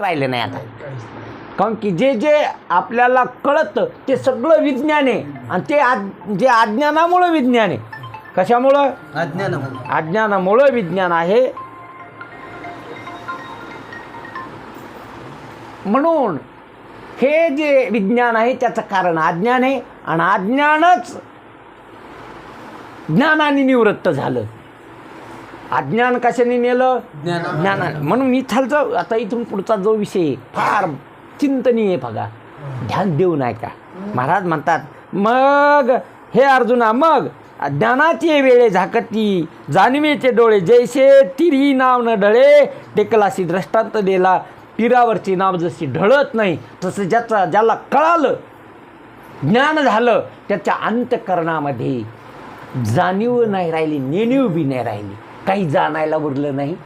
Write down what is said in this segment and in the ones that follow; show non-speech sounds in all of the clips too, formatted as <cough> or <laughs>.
राहिले नाही आता. कारण की जे जे आपल्याला कळतं ते सगळं विज्ञान आहे. आणि ते आज जे अज्ञानामुळं विज्ञान आहे. कशामुळं? अज्ञानामुळे. अज्ञानामुळं विज्ञान आहे. म्हणून हे जे विज्ञान आहे त्याचं कारण अज्ञान आहे. आणि अज्ञानच ज्ञानाने निवृत्त झालं. अज्ञान कशाने नेलं? ज्ञान. ज्ञानाने म्हणून इथलचा आता इथून पुढचा जो विषय फार चिंतनीय बघा. ध्यान देऊ नये का महाराज म्हणतात मग हे अर्जुना मग ज्ञानाची वेळे झाकती जाणवेचे डोळे जैसे तिरी नाव न ढळे टेकलाशी दृष्टांत दिला तीरावरची नाव जशी ढळत नाही तसं ज्याचा ज्याला कळालं ज्ञान झालं त्याच्या अंतकरणामध्ये जाणीव नाही राहिली नेणीव बी नाही राहिली. काही जाणायला उरलं नाही.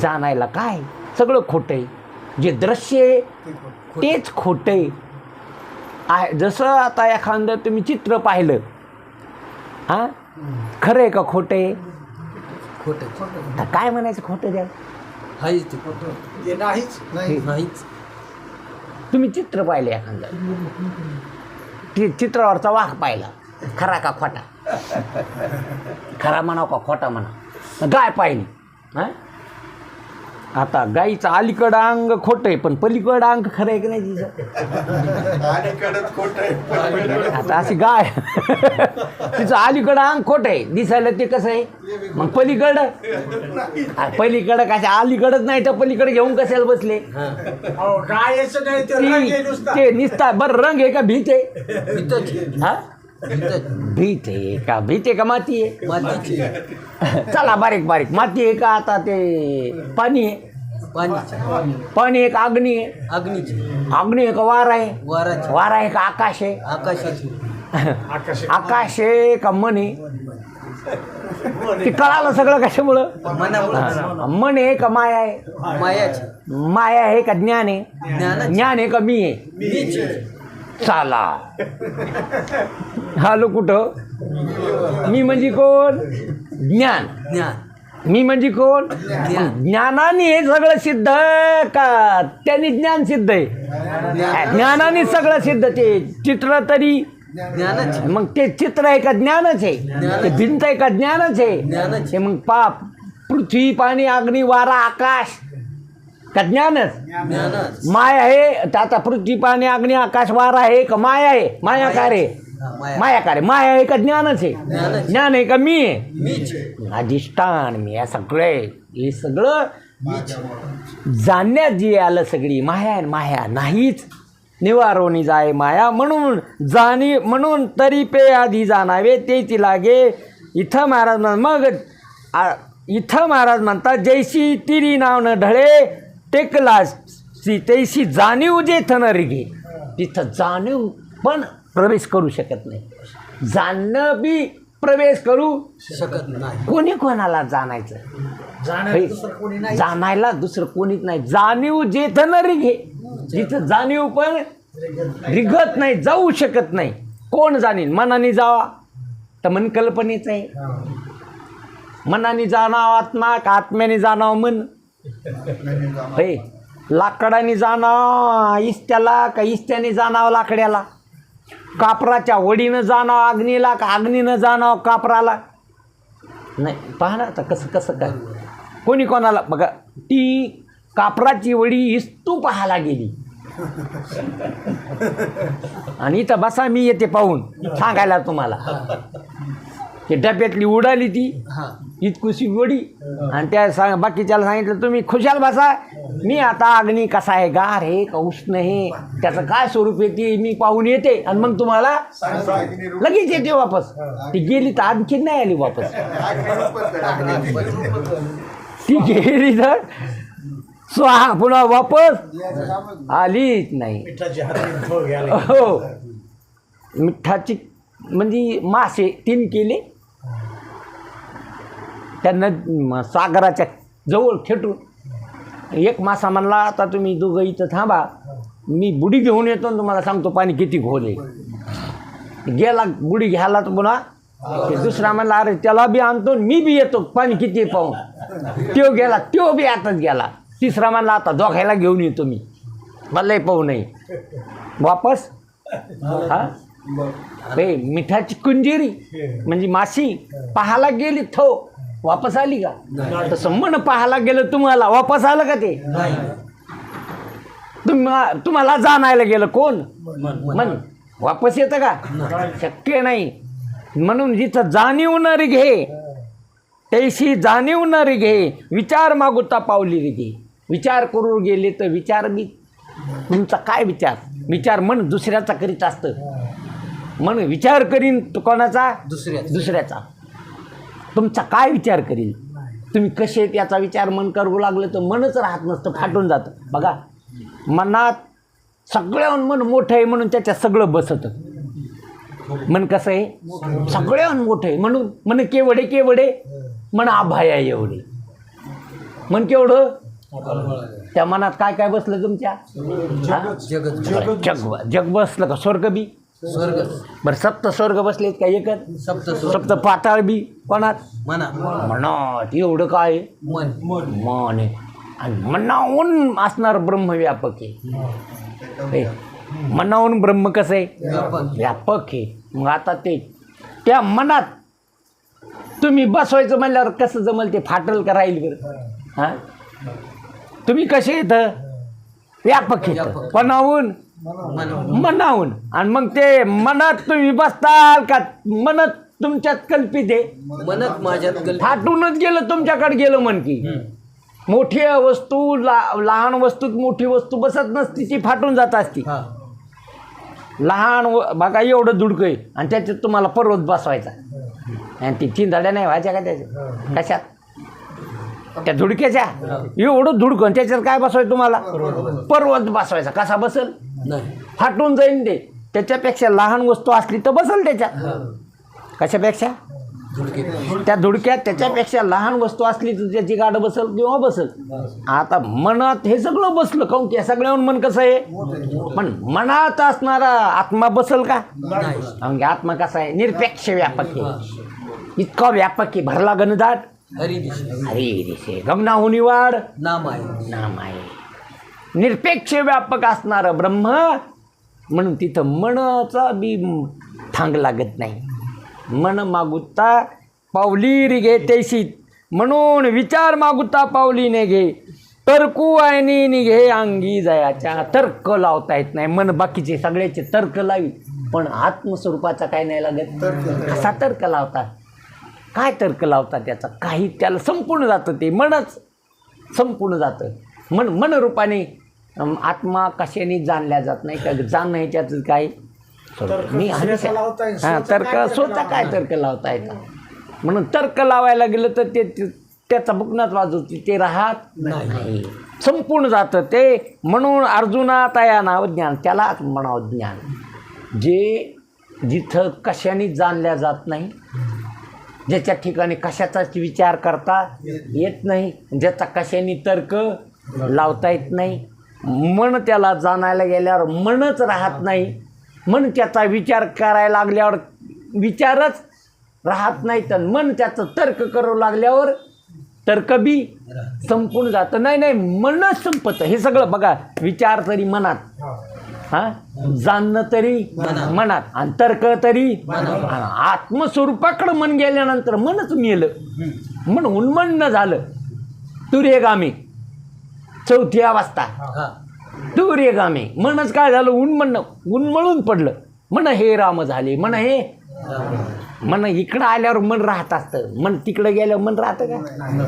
जाणायला काय? सगळं खोटं आहे. जे दृश्य आहे तेच खोटं आहे. जसं आता एखादं तुम्ही चित्र पाहिलं. हां खरं आहे का खोटं आहे? खोटे काय म्हणायचं खोटं द्या नाहीच. तुम्ही चित्र पाहिलं एखादं. ते चित्रावरचा वाघ पाहिला. खरा का खोटा? खरा म्हणाव का खोटा म्हणा गाय पाहिली. हां? आता गाईचं अलीकडं अंग खोटं आहे पण पलीकडं अंग खरं आहे की नाही तिचं? आता अशी गाय. तिचं अलीकडं अंग खोटं आहे. दिसायला ते कसं आहे? मग पलीकडं? पलीकडं कशा अलीकडंच नाही तर पलीकडे घेऊन कशाला बसले? अहो, गायचं नाही ते रंग आहे ती नुसता. बरं रंग आहे का? भीत आहे. हा? भीत आहे का? भीत आहे का माती आहे? मातीची चला बारीक बारीक. माती आहे का आता ते पाणी आहे? पाणी. आहे का अग्नी आहे. अग्नीची. अग्नी आहे का वार आहे. वाराची. वार आहे का आकाश आहे? आकाशाची. आकाश आकाश आहे का मन आहे? ते कळालं सगळं कशामुळं? मनामुळे. हा. मन आहे का माया आहे? मायाची. माया आहे का ज्ञान आहे? ज्ञान आहे का मी आहे. चाला. हालो कुठं? मी म्हणजे कोण? ज्ञान. ज्ञान. मी म्हणजे कोण? ज्ञान. ज्ञानाने हे सगळं सिद्ध का? त्यांनी ज्ञान सिद्ध आहे. ज्ञानाने सगळं सिद्ध ते चित्र तरी. मग ते चित्र आहे का? ज्ञानच आहे. ते भिंत आहे का? ज्ञानच आहे. मग पाप. पृथ्वी पाणी अग्नी वारा आकाश. का ज्ञानच? माया आहे आता पृथ्वी पाणी अग्नी आकाश वारा आहे का माया आहे? मायाकार. आहे. हा, माया. मायाकार. आहे माया आहे का ज्ञानच आहे. ज्ञान आहे का मी? आहे. अधिष्ठान मी या सगळे हे सगळं जाणण्यात जी आलं सगळी माया आहे, माया नाहीच. निवारोनी जाय माया म्हणून जाणी म्हणून तरी पे आधी जाणावे तेची लागे. इथं महाराज म्हण मग इथं महाराज म्हणतात जैशी तिरी नाव न ढळे टेकला सी तैशी जाणीव जे थन रिघे तिथं जाणीव पण प्रवेश करू शकत नाही. जाणणं बी प्रवेश करू शकत नाही. कोणी कोणाला जाणायचं? जाणायला दुसरं कोणीच नाही. जाणीव जे न रिघे जिथं जाणीव पण रिघत नाही जाऊ शकत नाही. कोण जाणील मनाने जावा. तर मन कल्पनेच आहे. मनाने जाणावं आत्मा का आत्म्याने जाणावं मन. हे लाकडाने जाणावं इस्त्याला का इस्त्याने जाणावं लाकड्याला? कापराच्या वडीनं जाणावं अग्नीला का अग्नीनं जाणावं कापराला? नाही पहा ना आता कसं कसं काय? कोणी कोणाला? बघा ती कापराची वडी इस्तू पाहायला गेली. आणि इथं बसा मी येते पाहून सांगायला तुम्हाला. ते डब्यातली उडाली ती. इतकुशी वडी आणि त्या सांग बाकीच्याला सांगितलं तुम्ही खुशाल बसा. मी आता अग्नी कसा आहे? गार आहे का उष्ण आहे? त्याचं काय स्वरूप येते मी पाहून येते आणि मग तुम्हाला लगेच येते वापस. ती गेली तर आणखीन नाही आली वापस. ती गेली तर स्वाहा पुन्हा वापस आलीच नाही. हो. मिठाची म्हणजे मासे तीन केले. त्यांना सागराच्या जवळ खेटून एक मासा म्हणला आता तुम्ही दोघं इथं थांबा. मी बुडी घेऊन येतो आणि तुम्हाला सांगतो पाणी किती घोल आहे. गेला बुडी घ्यायला तर पुन्हा ते दुसरा म्हणला अरे त्याला बी आणतो आणि मी बी येतो. पाणी किती पाहून? त्यो गेला त्यो बी आताच गेला. तिसरा म्हणला आता दोघायला घेऊन येतो मी. मला पाहू नये. वापस? हा. मिठाची कुंजेरी. म्हणजे माशी पाहायला गेली थो. वापस आली का? तसं मन पाहायला गेलं तुम्हाला वापस आलं का ते? तुम्हा तुम्हाला जाणायला गेलं कोण? मन. मन. वापस येतं का? शक्य नाही. म्हणून जिथं जाणीव न रे घे तैशी जाणीव न रे घे विचार मागुता पावली रे घे विचार करू गेले तर विचार बी तुमचा काय विचार? विचार मन दुसऱ्याचा करीत असतं. मन विचार करीन तो कोणाचा? दुसऱ्याचा. दुसऱ्याचा. तुमचा काय विचार करील? तुम्ही कसे याचा विचार मन करू लागलं तर मनच राहत नसतं फाटून जातं. बघा मनात सगळ्याहून मन मोठं आहे म्हणून त्याच्यात सगळं बसतं. मन कसं आहे? सगळ्याहून मोठं आहे म्हणून मन केवढे केवढे मन आभाया एवढे. मन केवढं? त्या मनात काय काय बसलं तुमच्या? जग जग बसलं का? स्वर्ग बी? स्वर्ग. बरं सप्त स्वर्ग बसलेत का एकच? सप्त सप्त पाताळ बी कोणात? मना मनात. एवढं काय आहे? मन. मन. आहे. आणि मनाहून असणार ब्रह्म व्यापक आहे. हे, मनाहून ब्रह्म कसं आहे? व्यापक. व्यापक आहे. मग आता ते त्या मनात तुम्ही बसवायचं म्हणल्यावर कसं जमल ते फाटल का राहील बरं? हां? तुम्ही कसे येतं? व्यापक येतं. व्यापक. मनाहून. आणि मग ते मनात तुम्ही बसताल का? मनत तुमच्यात कल्पित आहे मनत माझ्यात फाटूनच गेलं तुमच्याकडे गेलं म्हण की. मोठी वस्तू ला लहान वस्तूत मोठी वस्तू बसत नसती ती फाटून जात असती. हा. लहान व बघा एवढं दुडकं आहे आणि त्याच्यात तुम्हाला पर्वत बसवायचा. आणि ती चिंधाड्या नाही व्हायच्या का त्याच्या? कशात त्या धुडक्याच्या? एवढं धुडकं. आणि त्याच्यात काय बसवायचं तुम्हाला? पर्वत बसवायचा. कसा बसल? नाही. फाटून जाईन ते. त्याच्यापेक्षा लहान वस्तू असली तर बसल त्याच्यात. कशापेक्षा? त्या धुडक्यात त्याच्यापेक्षा लहान वस्तू असली तर त्याची गाड बसल किंवा बसल. आता मनात हे सगळं बसलं. काऊन की या सगळ्याहून मन कसं आहे? पण मनात असणारा आत्मा बसल का? म्हणजे आत्मा कसा आहे? निरपेक्ष व्यापक आहे. इतका व्यापक आहे. भरला गणदाट. हरी दिशा अरे रे गमनाहुनी वाढ. नाम आहे. नाम आहे. निरपेक्ष व्यापक असणारं ब्रह्म म्हणून तिथं मनाचा बी थांग लागत नाही. मन मागुता पावलीर घे तैशी म्हणून विचार मागुता पावलीने घे. तर्कू आणि निघे अंगी जयाच्या. तर्क लावता येत नाही. मन बाकीचे सगळ्याचे तर्क लावी. पण आत्मस्वरूपाचा काय नाही लागत. कसा तर्क लावता. काय तर्क लावता त्याचा? काही त्याला संपूर्ण जातं ते. मनच संपूर्ण जातं. मन मनरूपाने आत्मा कशाने जाणल्या जात नाही? का जाणणं ह्याच्यात काय मी. हां तर्क स्वतः काय तर्क लावता येतं? म्हणून तर्क लावायला गेलं तर ते त्याचा बुकनाच वाजवते ते राहत नाही. संपूर्ण जातं. ते म्हणून अर्जुनात या नाव ज्ञान त्यालाच म्हणावं ज्ञान. जे जिथं कशाने जाणल्या जात नाही ज्याच्या ठिकाणी कशाचाच विचार करता येत नाही ज्याचा कशाने तर्क लावता येत नाही मन त्याला जाणायला गेल्यावर मनच राहत नाही. मन त्याचा विचार करायला लागल्यावर विचारच राहत नाही. तर मन त्याचं तर्क करू लागल्यावर तर्क बी संपून जातं. नाही नाही मनच संपतं. हे सगळं बघा विचार तरी मनात. हां? जाणणं तरी मनात. आणि तर्क तरी आत्मस्वरूपाकडं मन गेल्यानंतर मनच मेलं. मन उन्मन्न झालं. तुरेगामी. चौथी अवस्था. हा म्हणच काय झालं? उन्मन्न उन्मळून पडलं. म्हण हे राम झाले म्हण हे. मन इकडं आल्यावर मन राहत असतं. मन तिकडं गेल्यावर मन राहतं का?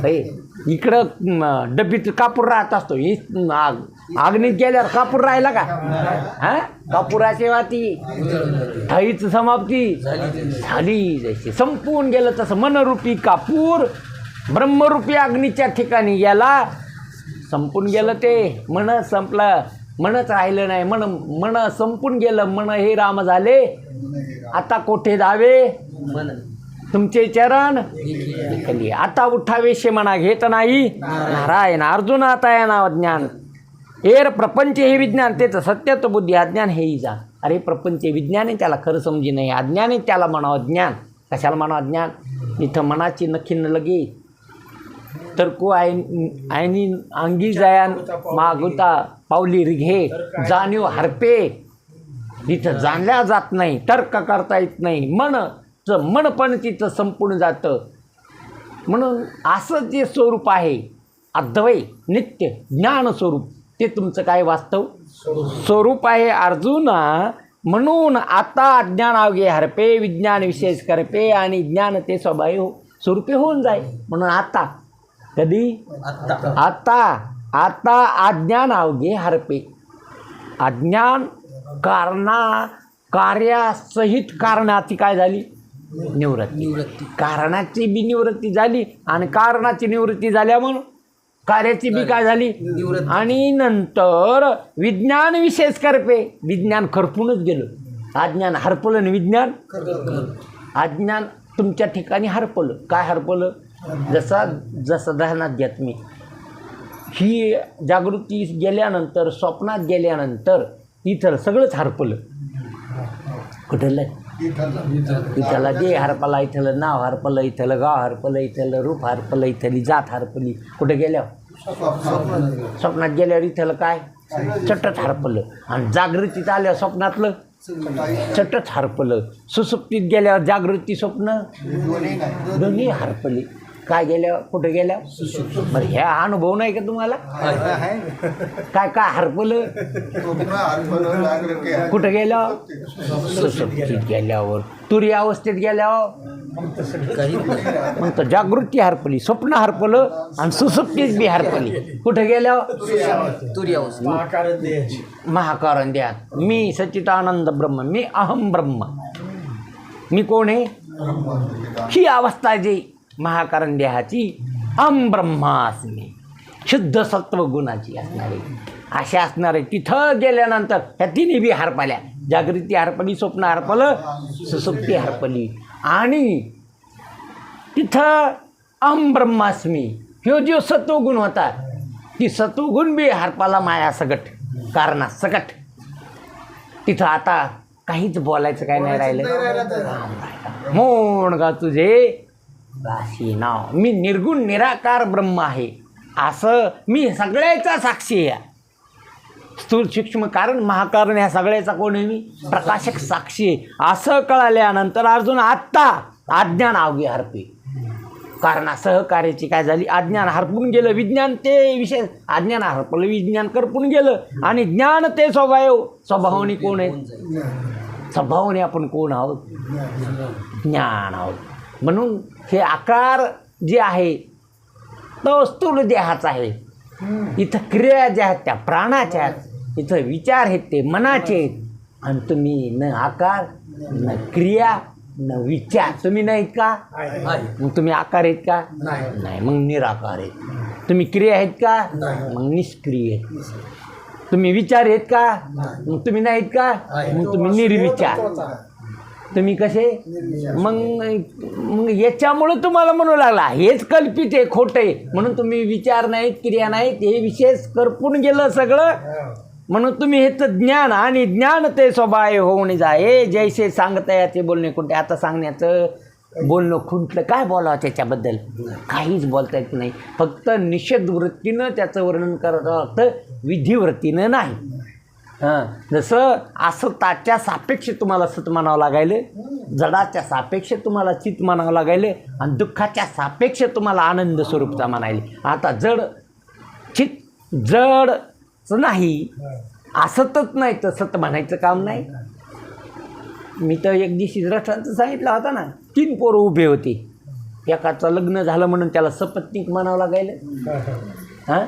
हे, इकडं म, डबीत कापूर राहत असतो. ही आग आग्नीत गेल्यावर कापूर राहिला का? हा? कापुराची वाती. थाईच समाप्ती. झाली जशी. संपून गेलं तसं मनरूपी कापूर. ब्रह्मरूपी अग्नीच्या ठिकाणी गेला संपून गेलं ते. मन संपलं. मनच राहिलं नाही. मन मन संपून गेलं. मन हे राम झाले. आता कोठे जावे? मन तुमचे चरण? विकली आता उठावेशे म्हणा. घेत नाही. नारायण अर्जुन आता या नाव ज्ञान. एर प्रपंच हे विज्ञान. तेच सत्यत्व बुद्धी अज्ञान हेही जा अरे प्रपंच विज्ञाने त्याला खरं समजी नाही. अज्ञाने त्याला म्हणावं ज्ञान. कशाला म्हणावं ज्ञान? इथं मनाची नखी न लगे. तर को आयनी अंगी जायान मागुता पावली रिघे जाणीव हरपे. तिथं जाणल्या जात नाही तर्क करता येत नाही. मनचं मन पण तिथं संपून जातं. म्हणून असं जे स्वरूप आहे अद्वय नित्य ज्ञान स्वरूप ते तुमचं काय वास्तव? स्वरूप आहे अर्जुना म्हणून आता अज्ञान अवघे हरपे विज्ञान विशेष करपे आणि ज्ञान ते स्वभावी हो स्वरूपी होऊन जाईल म्हणून आता कधी? आता आता अज्ञान अवघे हरपे. अज्ञान कारणा कार्यासहित कारणाची काय झाली? निवृत्ती. निवृत्ती. कारणाची बी निवृत्ती झाली आणि कारणाची निवृत्ती झाल्या म्हणून कार्याची बी काय झाली? निवृत्ती. आणि नंतर विज्ञान विशेष करपे. विज्ञान खरपूनच गेलं. अज्ञान हरपलं आणि विज्ञान? अज्ञान तुमच्या ठिकाणी हरपलं. काय हरपलं? जसा जसं दहनात घेत मी. ही जागृती गेल्यानंतर स्वप्नात गेल्यानंतर इथं सगळंच हरपलं कुठलं? इथला जे हरपला इथलं नाव हरपलं इथलं गाव हरपलं इथलं रूप हरपलं इथली जात हरपली. कुठं गेल्यावर? स्वप्नात गेल्यावर इथलं काय? चटच हरपलं. आणि जागृतीत आल्यावर स्वप्नातलं? चटच हरपलं. सुसुप्तीत गेल्यावर जागृती स्वप्न? दोन्ही हरपली. काय गेल्यावर कुठे गेल्यावर बरं ह्या अनुभव नाही का तुम्हाला? काय काय हरपलं? कुठं गेल्यावर सुसुप्तीत गेल्यावर तुरी अवस्थेत गेल्यावर. मग तर जागृती हरपली स्वप्न हरपलं आणि सुसुप्तीत बी हरपली. कुठे गेल्यावर तुरी अवस्थेत महाकारण द्यात मी सच्चिदानंद ब्रह्म मी अहम ब्रह्म. मी कोण आहे? ही अवस्था जी महाकारण देहाची अहम ब्रह्मास्मी शुद्ध सत्व गुणाची असणारी. अशी असणारे तिथं गेल्यानंतर ह्या तिन्ही बी हरपल्या. जागृती हरपली स्वप्न हरपलं सुसुप्ती हरपली. आणि तिथं अहम ब्रह्मास्मी ह्यो जो सत्वगुण होता ती सत्वगुण बी हरपाला माया सगट कारणा सकट. तिथं आता काहीच बोलायचं काय नाही राहिलं. मोण गा तुझे दासी नाव. मी निर्गुण निराकार ब्रह्म आहे. असं मी सगळ्याचा साक्षी आहे. स्थूल सूक्ष्म कारण महाकारण ह्या सगळ्याचा कोण आहे मी? प्रकाशक साक्षी आहे. असं कळाल्यानंतर अर्जुन आत्ता अज्ञान अवघे हरपे. कारण सहकार्याची काय झाली? अज्ञान हरपून गेलं विज्ञान ते विषय अज्ञान हरपलं विज्ञान करपून गेलं आणि ज्ञान ते स्वभाव स्वभावाने कोण आहे? स्वभावाने आपण कोण आहोत? ज्ञान आहोत. म्हणून हे आकार जे आहे तो स्थूल देहाचा आहे. इथं क्रिया ज्या आहेत त्या प्राणाच्या आहेत. इथं विचार आहेत ते मनाचे आहेत. आणि तुम्ही न आकार न क्रिया न विचार. तुम्ही नाहीत का? मग तुम्ही आकार आहेत का? नाही. मग निराकार आहेत. तुम्ही क्रिया आहेत का? मग निष्क्रिय आहेत. तुम्ही विचार आहेत का? मग तुम्ही नाहीत का? मग तुम्ही निर्विचार. तुम्ही कसे? मग मग याच्यामुळं तुम्हाला म्हणू लागला हेच कल्पित आहे खोटं आहे. म्हणून तुम्ही विचार नाहीत क्रिया नाहीत हे विशेष करपून गेलं सगळं. म्हणून तुम्ही हेच ज्ञान आणि ज्ञान ते स्वभाव होऊन जाय. जैसे सांगता येते बोलणे कोणते आता सांगण्याचं बोलणं खुंटलं. काय बोलावं त्याच्याबद्दल? काहीच बोलता येत नाही. फक्त निषेध वृत्तीनं त्याचं वर्णन करावं लागतं विधिवृत्तीनं नाही. हां. जसं असं ताच्या सापेक्ष तुम्हाला सत म्हणावं लागायलं जडाच्या सापेक्ष तुम्हाला चित म्हणावं लागायलं आणि दुःखाच्या सापेक्ष तुम्हाला आनंद स्वरूपचा म्हणायले. आता जड चित जडच नाही असतच नाही तर सत म्हणायचं काम नाही. मी तर एक दिवशी रथांचं सांगितलं होता ना तीन पोरं उभे होते. एकाचं लग्न झालं म्हणून त्याला सपत्नीक म्हणावं लागायलं. <laughs> हां?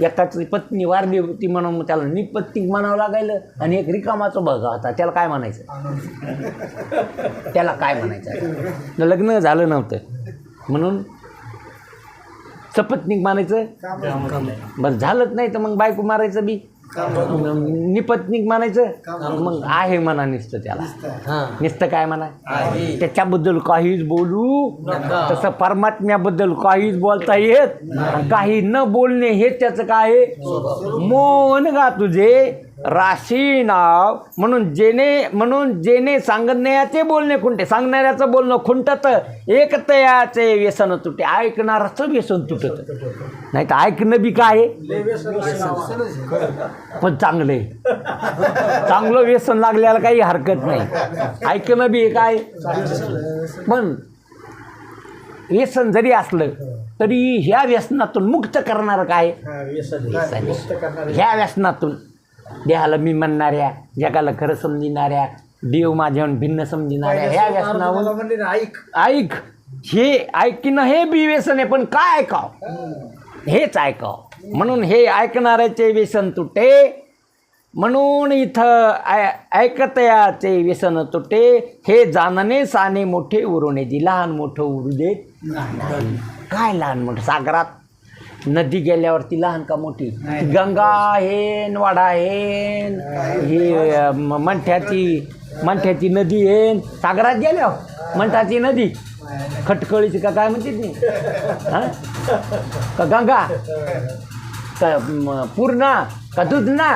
एकाची पत्नी वारली होती म्हणून त्याला निपत्निक म्हणावं लागायलं आणि एक रिकामाचा बघा होता त्याला काय म्हणायचं? त्याला काय म्हणायचं? लग्न झालं नव्हतं. म्हणून सपत्निक मानायचं बरं झालंच नाही तर मग बायको मारायचं बी. निपत्निक मानायचं मग आहे म्हणा नुसतं त्याला. हां. नुसतं काय म्हणा? आहे. त्याच्याबद्दल काहीच बोलू. तसं परमात्म्याबद्दल काहीच बोलता येत काही न बोलणे हे त्याचं काय आहे? मौन गा तुझे. राशी नाव म्हणून जेने म्हणून जेने सांगण्याचे बोलणे खुंटे. सांगणाऱ्याचं बोलणं खुंटत. एक तयाचे व्यसन तुटे. ऐकणाराचं व्यसन तुटत. नाही तर ऐकणं बी काय. पण चांगलं. चांगलं व्यसन लागल्याला काही हरकत नाही. ऐकणं बी आहे पण व्यसन जरी असलं तरी ह्या व्यसनातून मुक्त करणारं काय. ह्या व्यसनातून. देहाला मी म्हणणाऱ्या जगाला खरं समजिणाऱ्या देव माझ्याहून भिन्न समजिणाऱ्या ह्या व्यसनावर ऐक. ऐक. हे ऐकणं हे बी व्यसन आहे पण काय ऐकाव? हेच ऐकाव. म्हणून हे ऐकणाऱ्याचे व्यसन तुटे म्हणून इथं ऐ ऐकतयाचे व्यसन तुटे. हे जाणणे साने मोठे उरुणे जी लहान मोठं उरू देत नाही. काय लहान मोठं? सागरात नदी गेल्यावरती लहान का मोठी? गंगा हेन वाडा हेन ही मंठ्याची मंठ्याची नदी हेन. सागरात गेल्यावर मंठाची नदी? खटकळीची का काय म्हणते ती? हां? का गंगा? का पूर्णा? का दुधना?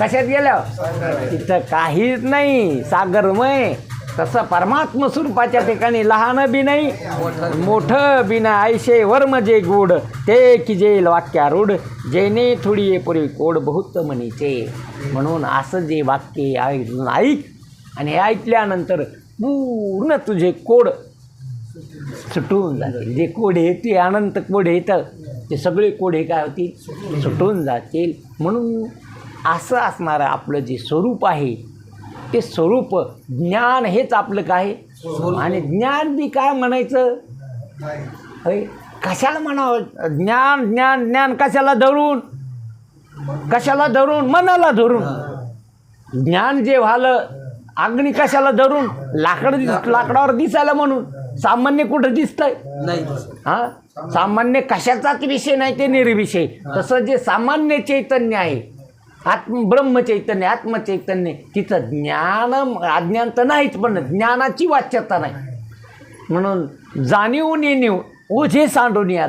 कशात गेल्यावर तिथं काहीच नाही. सागरमय. तसं परमात्म स्वरूपाच्या ठिकाणी लहान बी नाही मोठं बी नाही. ऐशे वर्म जे गोड ते की जे वाक्यारूढ जेने थोडी ये पुरी कोड बहुत म्हणीचे म्हणून असं जे वाक्य ऐकून ऐक आणि ऐकल्यानंतर पूर्ण तुझे कोड सुटून जातील. जे कोड ते अनंत कोड येतं ते सगळे कोड हे काय होतील? सुटून जातील. म्हणून असं असणारं आपलं जे स्वरूप आहे ते स्वरूप ज्ञान हेच आपलं काय? आणि ज्ञान बी काय म्हणायचं? होय? कशाला म्हणावं? ज्ञान ज्ञान ज्ञान कशाला धरून? कशाला धरून? मनाला धरून. ज्ञान जे व्हालं अग्नी कशाला धरून? लाकड दिस लाकडावर दिसायला म्हणून. सामान्य कुठं दिसतंय? नाही हा? सामान्य कशाचाच विषय नाही ते निर्विषय. तसं जे सामान्य चैतन्य आहे आत्म ब्रह्मचैतन्य आत्मचैतन्य. तिथं ज्ञान अज्ञान तर नाहीच पण ज्ञानाची वाच्यता नाही. म्हणून जाणीव नेणीव ओझे सांडून या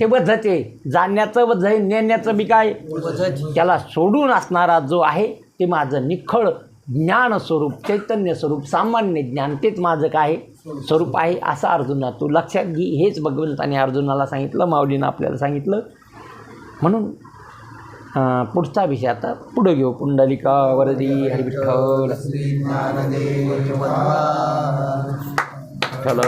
ते वझचे जाण्याचं वझ नेण्याचं बी काय? त्याला सोडून असणारा जो आहे ते माझं निखळ ज्ञान स्वरूप चैतन्य स्वरूप सामान्य ज्ञान तेच माझं काय स्वरूप आहे असं अर्जुना तू लक्षात घे. हेच भगवंताने अर्जुनाला सांगितलं माऊलीनं आपल्याला सांगितलं. म्हणून पुढचा विषय आता पुढं घेऊ पुंडलिका वरदी हरिविठ्ठल विठ्ठल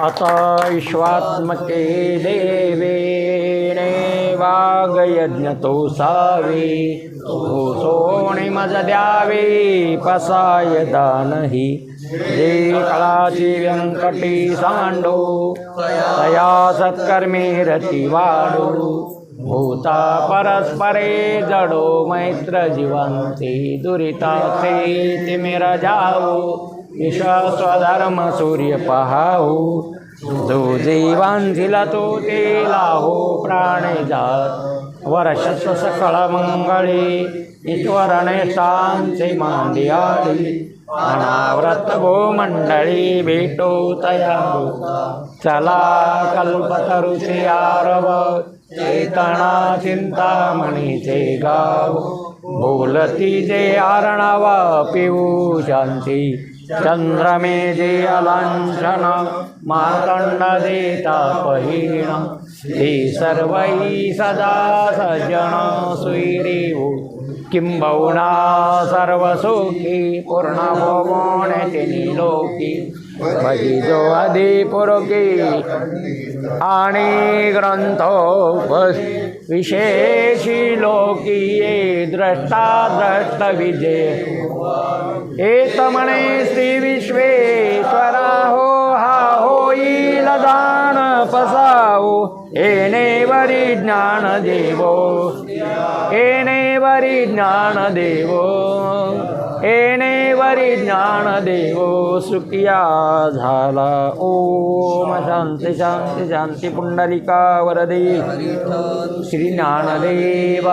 आता विश्वात्मके देवेणे वागयज्ञतो सावे तो सोणे मज द्यावे पसाय दानही जे कळाची व्यंकटी सांडो तया सत्कर्मे रती वाढो भूता परस्परे जडो मैत्र जीवंते दुरिताचे तिमिर जाओ विश्वास्वधर्म सूर्य पहाऊ जो जीवांधिला तो ते लाहो प्राणे जात वर्ष सकळ मंगळी ईश्वरणे शांती मांडियाळी अनाव्रत गोमंडळी भेटो तया। चला कल्पतरुचे आरव। चेतना चिंतामणीचे गाव बोलती जे आरणावा पिऊ शांती चंद्रमे जे अलांछन मातंड देता पहिण। ते सर्वही सदा सज्जन सुईरेऊ किंबहुना सर्वसुखी पूर्ण भोवण्याचे लोकी भजिजो आधी पुरोकी आणि ग्रंथोपस विशेषी लोकी ये द्रष्टा द्रष्ट विजय एत म्हणे श्री विश्वेश्वरा हो हा होईल दान पसावो येणे वरी ज्ञान देवो येणे वरी ज्ञान देवो येणे वरी ज्ञान सुखिया झाला ओम. शांती शांती शांती पुंडलिका वरदे. श्री ज्ञानदेव.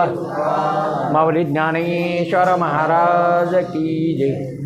माऊली ज्ञानेश्वर महाराज की जय.